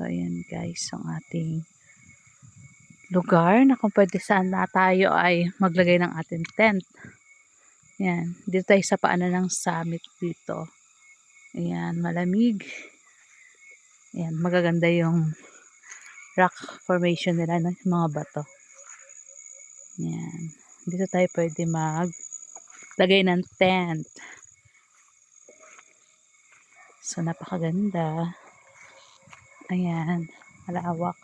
So, ayan guys, ang ating lugar na kung pwede saan na tayo ay maglagay ng ating tent. Ayan, dito tayo sa paanan ng summit dito. Ayan, malamig. Ayan, magaganda yung rock formation nila ng mga bato. Ayan, dito tayo pwede maglagay ng tent. So, napakaganda. Ayan, malawak.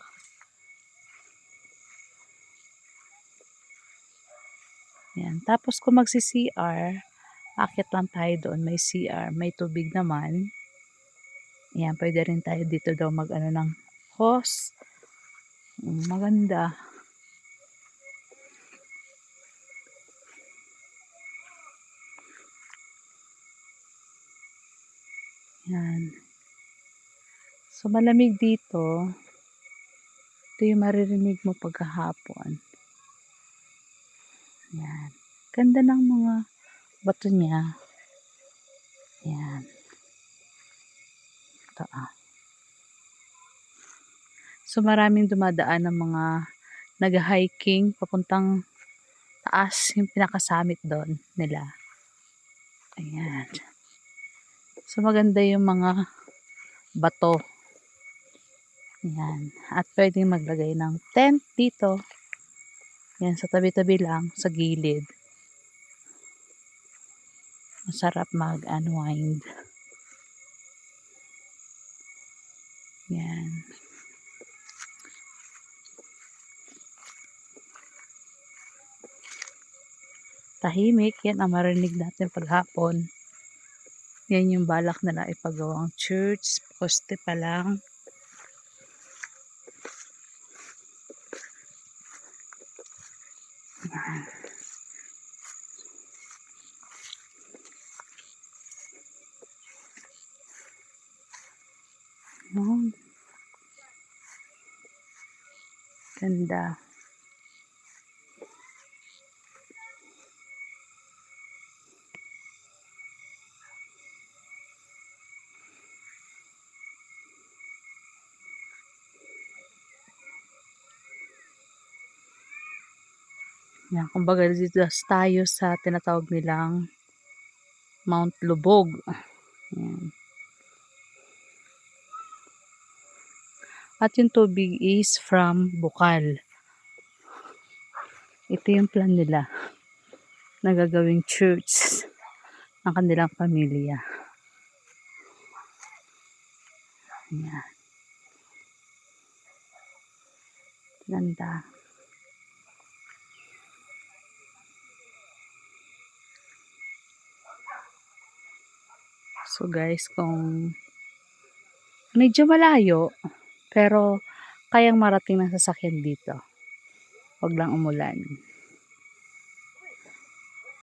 Ayan. Tapos kung magsi-CR, akit lang tayo doon. May CR, may tubig naman. Ayan, pwede rin tayo dito daw mag ano ng hose. Mm, Maganda. Ayan. So, malamig dito. Ito yung maririnig mo pagkahapon. Ayan. Ganda ng mga bato niya. Ayan. Ito ah. So maraming dumadaan ng mga nag-hiking papuntang taas yung pinakasamit doon nila. Ayan. So maganda yung mga bato. Ayan. At pwedeng maglagay ng tent dito. Yan, sa tabi-tabi lang, sa gilid. Masarap mag-unwind. Yan. Tahimik, yan ang marinig natin paghapon. Yan yung balak nila ipagawang church, poste pa lang. Yun. Ganda. Yan, kumbaga dito tayo sa tinatawag nilang Mount Lubog. Yan. At yung tubig is from Bukal. Ito yung plan nila na gagawing church ng kanilang pamilya. Yan. Ganda. So guys, kung medyo malayo, pero kayang marating ng sasakyan dito. Huwag lang umulan.